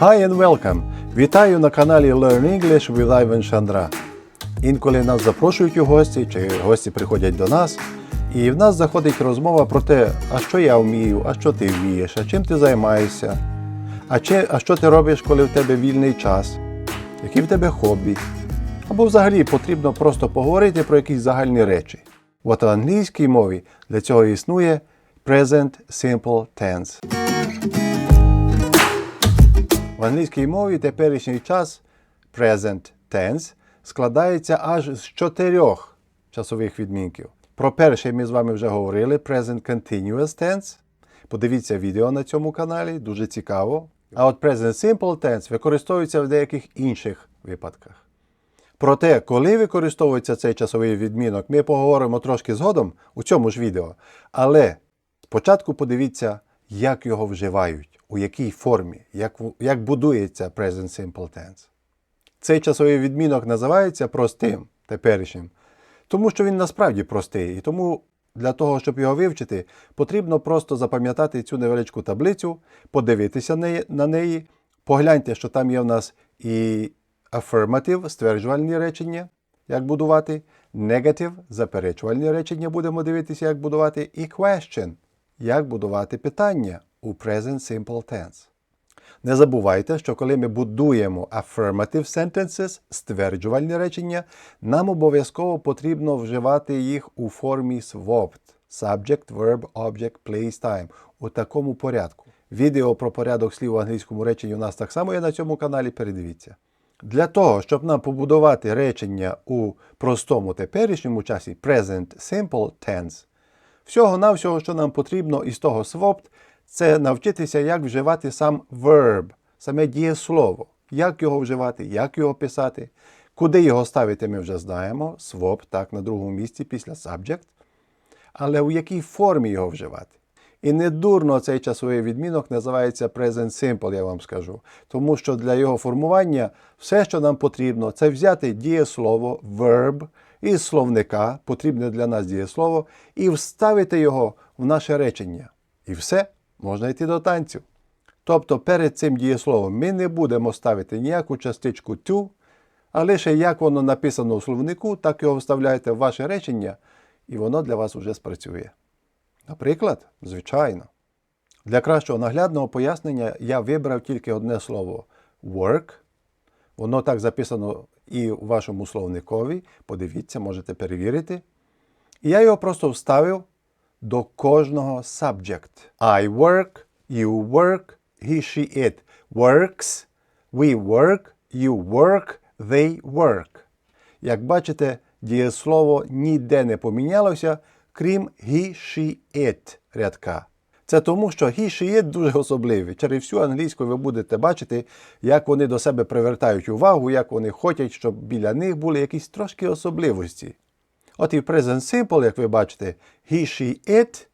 Hi and welcome! Вітаю на каналі Learn English with Ivan Chandra. Інколи нас запрошують у гості, чи гості приходять до нас, і в нас заходить розмова про те, а що я вмію, а що ти вмієш, а чим ти займаєшся, а, чи, а що ти робиш, коли в тебе вільний час, які в тебе хобі. Або взагалі потрібно просто поговорити про якісь загальні речі. От в англійській мові для цього існує Present Simple Tense. В англійській мові теперішній час present tense складається аж з чотирьох часових відмінків. Про перший ми з вами вже говорили present continuous tense. Подивіться відео на цьому каналі, дуже цікаво. А от present simple tense використовується в деяких інших випадках. Про те, коли використовується цей часовий відмінок, ми поговоримо трошки згодом у цьому ж відео. Але спочатку подивіться, як його вживають, у якій формі, як, як будується Present Simple Tense. Цей часовий відмінок називається простим теперішнім, тому що він насправді простий. І тому для того, щоб його вивчити, потрібно просто запам'ятати цю невеличку таблицю, подивитися на неї, погляньте, що там є в нас і affirmative, стверджувальні речення, як будувати, negative, заперечувальні речення будемо дивитися, як будувати, і question, як будувати питання у present simple tense. Не забувайте, що коли ми будуємо affirmative sentences, стверджувальні речення, нам обов'язково потрібно вживати їх у формі swapped – subject, verb, object, place, time у такому порядку. Відео про порядок слів в англійському реченні у нас так само є на цьому каналі, передивіться. Для того, щоб нам побудувати речення у простому теперішньому часі present simple tense, Всього-навсього, що нам потрібно із того swapped, це навчитися, як вживати сам verb, саме дієслово. Як його вживати, як його писати, куди його ставити, ми вже знаємо. Swap, так, на другому місці після subject. Але у якій формі його вживати? І не дурно цей часовий відмінок називається Present Simple, я вам скажу. Тому що для його формування все, що нам потрібно, це взяти дієслово, verb із словника, потрібне для нас дієслово, і вставити його в наше речення. І все, можна йти до танцю. Тобто перед цим дієсловом ми не будемо ставити ніяку частичку to, а лише як воно написано у словнику, так його вставляєте в ваше речення, і воно для вас вже спрацює. Наприклад, звичайно. Для кращого наглядного пояснення я вибрав тільки одне слово work. Воно так записано і у вашому словникові. Подивіться, можете перевірити. І я його просто вставив до кожного subject. I work, you work, he, she, it works, we work, you work, they work. Як бачите, дієслово ніде не помінялося, крім he, she, it рядка. Це тому, що he, she, it дуже особливі. Через всю англійську ви будете бачити, як вони до себе привертають увагу, як вони хочуть, щоб біля них були якісь трошки особливості. От і в Present Simple, як ви бачите, he, she, it,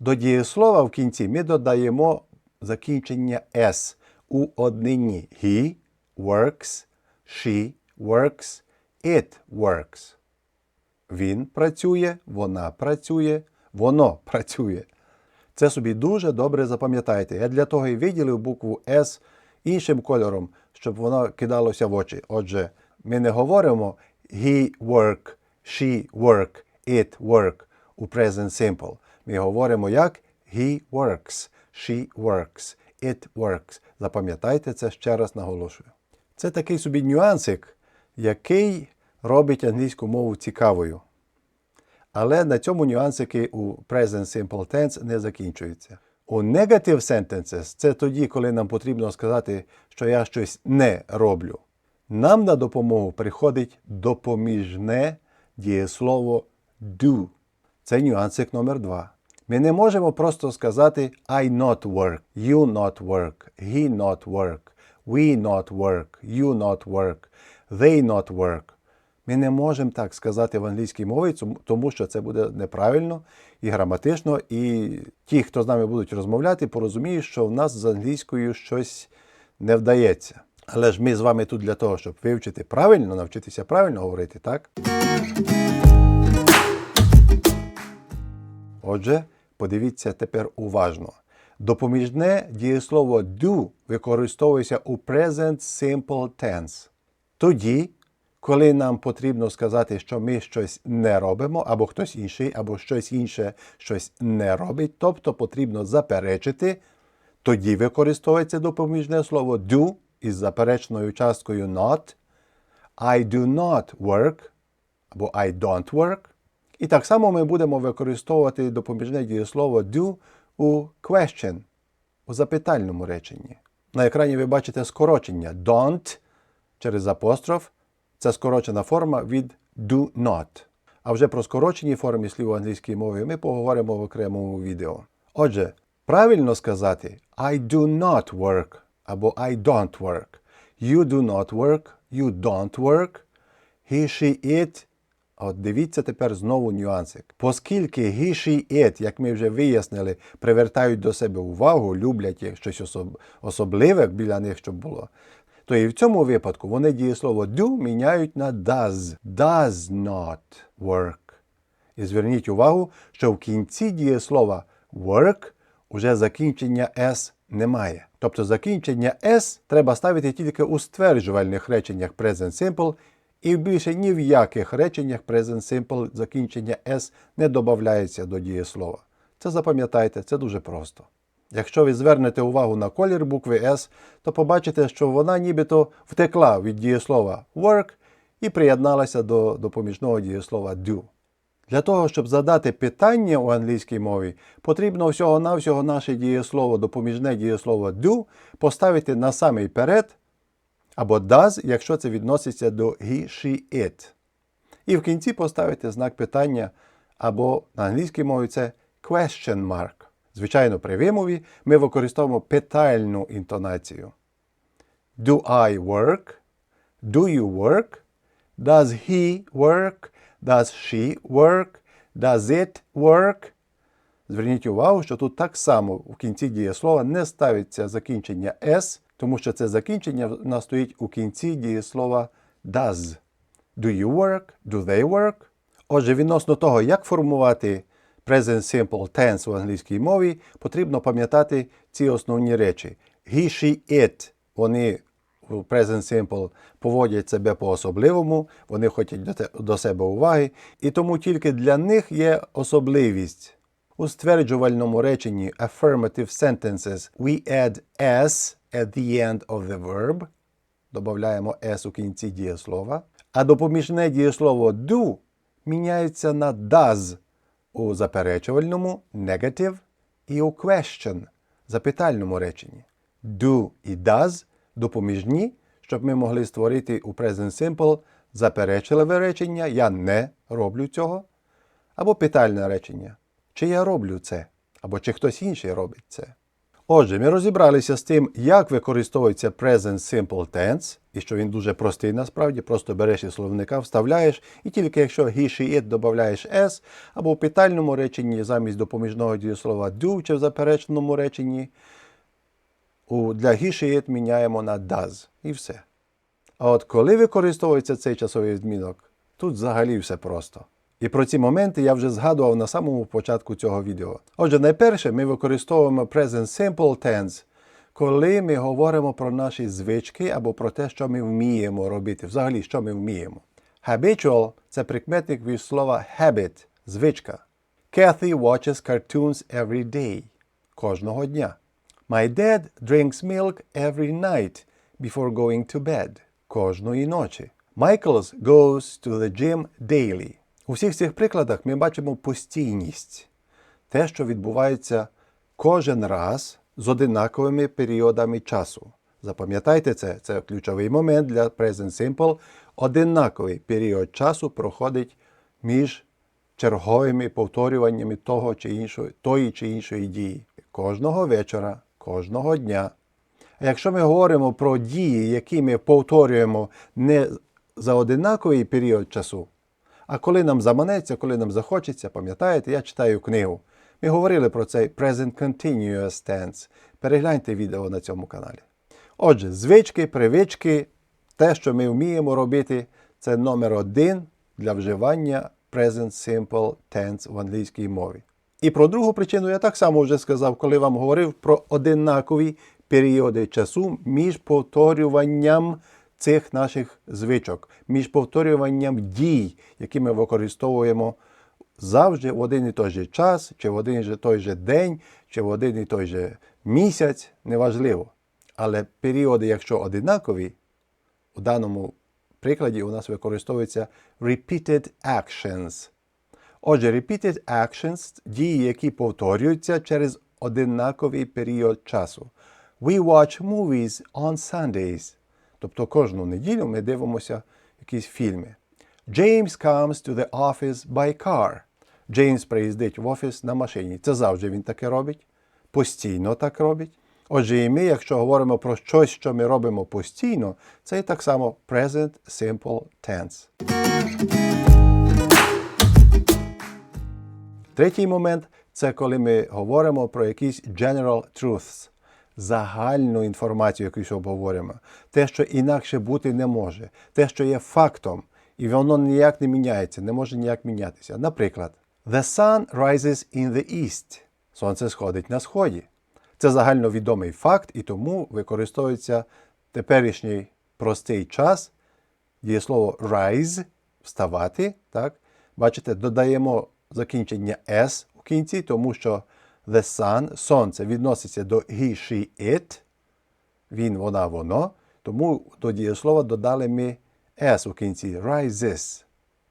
до дієслова в кінці ми додаємо закінчення s у однині. He works, she works, it works. Він працює, вона працює, воно працює. Це собі дуже добре запам'ятайте. Я для того і виділив букву S іншим кольором, щоб воно кидалося в очі. Отже, ми не говоримо he work, she work, it work у present simple. Ми говоримо як he works, she works, it works. Запам'ятайте це ще раз наголошую. Це такий собі нюансик, який робить англійську мову цікавою. Але на цьому нюансики у Present Simple Tense не закінчуються. У Negative Sentences це тоді, коли нам потрібно сказати, що я щось не роблю. Нам на допомогу приходить допоміжне дієслово do. Це нюансик номер два. Ми не можемо просто сказати I not work, you not work, he not work, we not work, you not work, they not work. Ми не можемо так сказати в англійській мові, тому що це буде неправильно і граматично, і ті, хто з нами будуть розмовляти, порозуміють, що в нас з англійською щось не вдається. Але ж ми з вами тут для того, щоб вивчити правильно, навчитися правильно говорити, так? Отже, подивіться тепер уважно. Допоміжне дієслово do використовується у present simple tense. Тоді, коли нам потрібно сказати, що ми щось не робимо, або хтось інший, або щось інше щось не робить, тобто потрібно заперечити, тоді використовується допоміжне слово do із заперечною часткою not. I do not work або I don't work. І так само ми будемо використовувати допоміжне дієслово do у question, у запитальному реченні. На екрані ви бачите скорочення don't через апостроф. Це скорочена форма від do not. А вже про скорочені форми слів у англійській мові ми поговоримо в окремому відео. Отже, правильно сказати I do not work або I don't work. You do not work, you don't work. He, she, it. От дивіться тепер знову нюансик. Оскільки he, she, it, як ми вже вияснили, привертають до себе увагу, люблять їх щось особ... особливе біля них, щоб було, то і в цьому випадку вони дієслово do міняють на does. Does not work. І зверніть увагу, що в кінці дієслова work уже закінчення s немає. Тобто закінчення s треба ставити тільки у стверджувальних реченнях Present Simple, і більше ні в яких реченнях Present Simple закінчення s не додається до дієслова. Це запам'ятайте, це дуже просто. Якщо ви звернете увагу на колір букви S, то побачите, що вона нібито втекла від дієслова work і приєдналася до допоміжного дієслова do. Для того, щоб задати питання у англійській мові, потрібно всього-навсього наше дієслово, допоміжне дієслово do поставити на самий перед або does, якщо це відноситься до he, she, it. І в кінці поставити знак питання або на англійській мові це question mark. Звичайно, при вимові ми використовуємо питальну інтонацію. Do I work? Do you work? Does he work? Does she work? Does it work? Зверніть увагу, що тут так само в кінці дієслова не ставиться закінчення s, тому що це закінчення в стоїть у кінці дієслова does. Do you work? Do they work? Отже, відносно того, як формувати present simple tense в англійській мові, потрібно пам'ятати ці основні речі. He, she, it. Вони у present simple поводять себе по-особливому, вони хочуть до себе уваги, і тому тільки для них є особливість. У стверджувальному реченні affirmative sentences we add s at the end of the verb. Додаємо s у кінці дієслова. А допоміжне дієслово do міняється на does у заперечувальному negative і у question запитальному реченні. Do і does допоміжні, щоб ми могли створити у present simple заперечливе речення я не роблю цього. Або питальне речення. Чи я роблю це? Або чи хтось інший робить це? Отже, ми розібралися з тим, як використовується Present Simple Tense, і що він дуже простий насправді, просто береш із словника, вставляєш, і тільки якщо he, she, it додаєш s, або в питальному реченні замість допоміжного дієслова do чи в запереченому реченні, для he, she, міняємо на does. І все. А от коли використовується цей часовий відмінок, тут взагалі все просто. І про ці моменти я вже згадував на самому початку цього відео. Отже, найперше ми використовуємо Present Simple Tense, коли ми говоримо про наші звички або про те, що ми вміємо робити. Взагалі, що ми вміємо. Habitual – це прикметник від слова habit – звичка. Kathy watches cartoons every day – кожного дня. My dad drinks milk every night before going to bed – кожної ночі. Michaels goes to the gym daily. У всіх цих прикладах ми бачимо постійність, те, що відбувається кожен раз з одинаковими періодами часу. Запам'ятайте це, це ключовий момент для Present Simple. Одинаковий період часу проходить між черговими повторюваннями того чи іншої, тої чи іншої дії. Кожного вечора, кожного дня. А якщо ми говоримо про дії, які ми повторюємо не за одинаковий період часу, а коли нам заманеться, коли нам захочеться, пам'ятаєте, я читаю книгу. Ми говорили про цей Present Continuous Tense. Перегляньте відео на цьому каналі. Отже, звички, привички, те, що ми вміємо робити, це номер один для вживання Present Simple Tense в англійській мові. І про другу причину я так само вже сказав, коли вам говорив про одинакові періоди часу між повторюванням цих наших звичок, між повторюванням дій, які ми використовуємо завжди в один і той же час, чи в один і той же день, чи в один і той же місяць, неважливо. Але періоди, якщо одинакові, у даному прикладі у нас використовується repeated actions. Отже, repeated actions – дії, які повторюються через одинаковий період часу. We watch movies on Sundays. Тобто кожну неділю ми дивимося якісь фільми. James comes to the office by car. Джеймс приїздить в офіс на машині. Це завжди він таке робить. Постійно так робить. Отже, і ми, якщо говоримо про щось, що ми робимо постійно, це так само present simple tense. Третій момент це коли ми говоримо про якісь general truths, загальну інформацію, якусь обговоримо, те, що інакше бути не може, те, що є фактом, і воно ніяк не міняється, не може ніяк мінятися. Наприклад, The sun rises in the east. Сонце сходить на сході. Це загальновідомий факт, і тому використовується теперішній простий час, дієслово rise вставати. Так? Бачите, додаємо закінчення S у кінці, тому що the sun, сонце відноситься до he, she, it. Він, вона, воно. Тому до дієслова додали ми S у кінці. Rises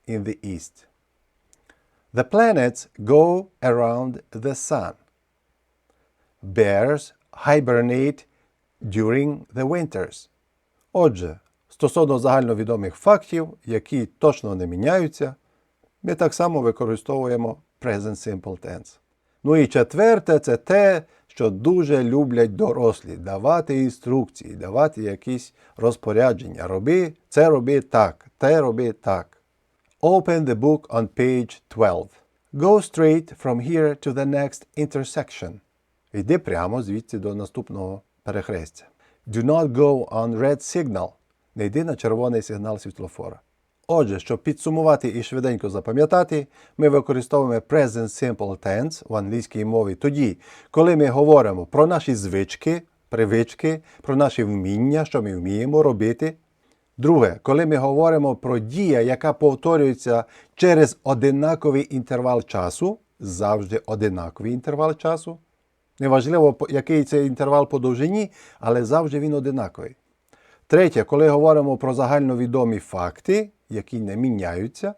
in the east. The planets go around the sun. Bears hibernate during the winters. Отже, стосовно загальновідомих фактів, які точно не міняються, ми так само використовуємо present simple tense. Ну і четверте, це те, що дуже люблять дорослі давати інструкції, давати якісь розпорядження. Роби це роби так, те роби так. Open the book on page 12. Go straight from here to the next intersection. Йди прямо звідси до наступного перехрестя. Do not go on red signal. Не йди на червоний сигнал світлофора. Отже, щоб підсумувати і швиденько запам'ятати, ми використовуємо present simple tense в англійській мові тоді, коли ми говоримо про наші звички, привички, про наші вміння, що ми вміємо робити. Друге, коли ми говоримо про дія, яка повторюється через одинаковий інтервал часу, завжди одинаковий інтервал часу. Неважливо, який це інтервал по довжині, але завжди він одинаковий. Третє, коли говоримо про загальновідомі факти, які не міняються.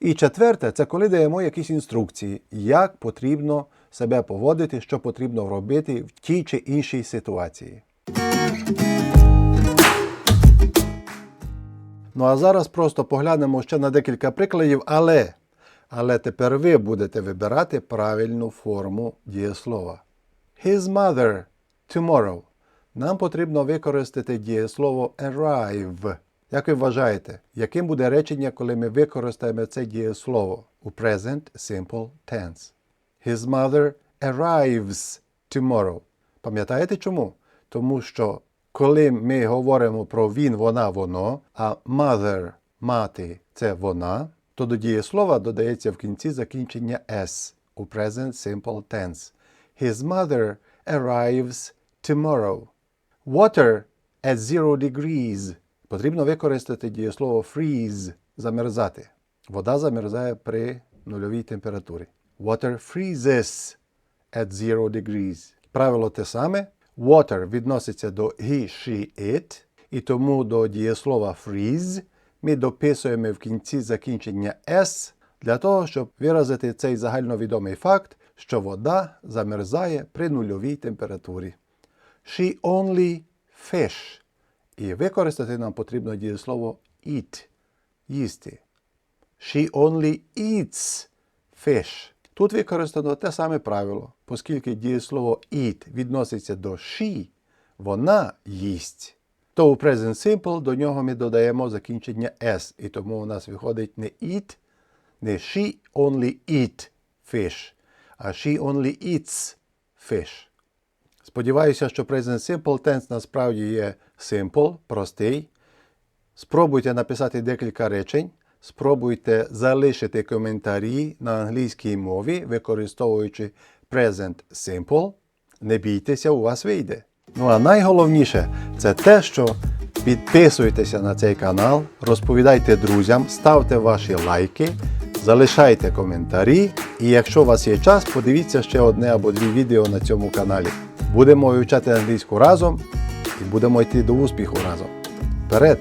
І четверте, це коли даємо якісь інструкції, як потрібно себе поводити, що потрібно робити в тій чи іншій ситуації. Ну а зараз просто поглянемо ще на декілька прикладів, але, але тепер ви будете вибирати правильну форму дієслова. His mother tomorrow. Нам потрібно використати дієслово arrive. Як ви вважаєте, яким буде речення, коли ми використаємо це дієслово у present simple tense? His mother arrives tomorrow. Пам'ятаєте чому? Тому що коли ми говоримо про він, вона, воно, а mother мати це вона, то до дієслова додається в кінці закінчення s у present simple tense. His mother arrives tomorrow. Water at zero degrees. Потрібно використати дієслово freeze замерзати. Вода замерзає при нульовій температурі. Water freezes at zero degrees. Правило те саме. Water відноситься до he, she, it, і тому до дієслова freeze ми дописуємо в кінці закінчення s для того, щоб виразити цей загальновідомий факт, що вода замерзає при нульовій температурі. She only fish. І використати нам потрібно дієслово eat їсти. She only eats fish. Тут використано те саме правило, оскільки дієслово eat відноситься до she, вона їсть. То у present simple до нього ми додаємо закінчення s, і тому у нас виходить не eat, не she only eat fish, а she only eats fish. Сподіваюся, що present simple tense насправді є simple, простий. Спробуйте написати декілька речень, спробуйте залишити коментарі на англійській мові, використовуючи Present Simple. Не бійтеся, у вас вийде. Ну а найголовніше це те, що підписуйтеся на цей канал, розповідайте друзям, ставте ваші лайки, залишайте коментарі. І якщо у вас є час, подивіться ще одне або дві відео на цьому каналі. Будемо вивчати англійську разом і будемо йти до успіху разом. Вперед!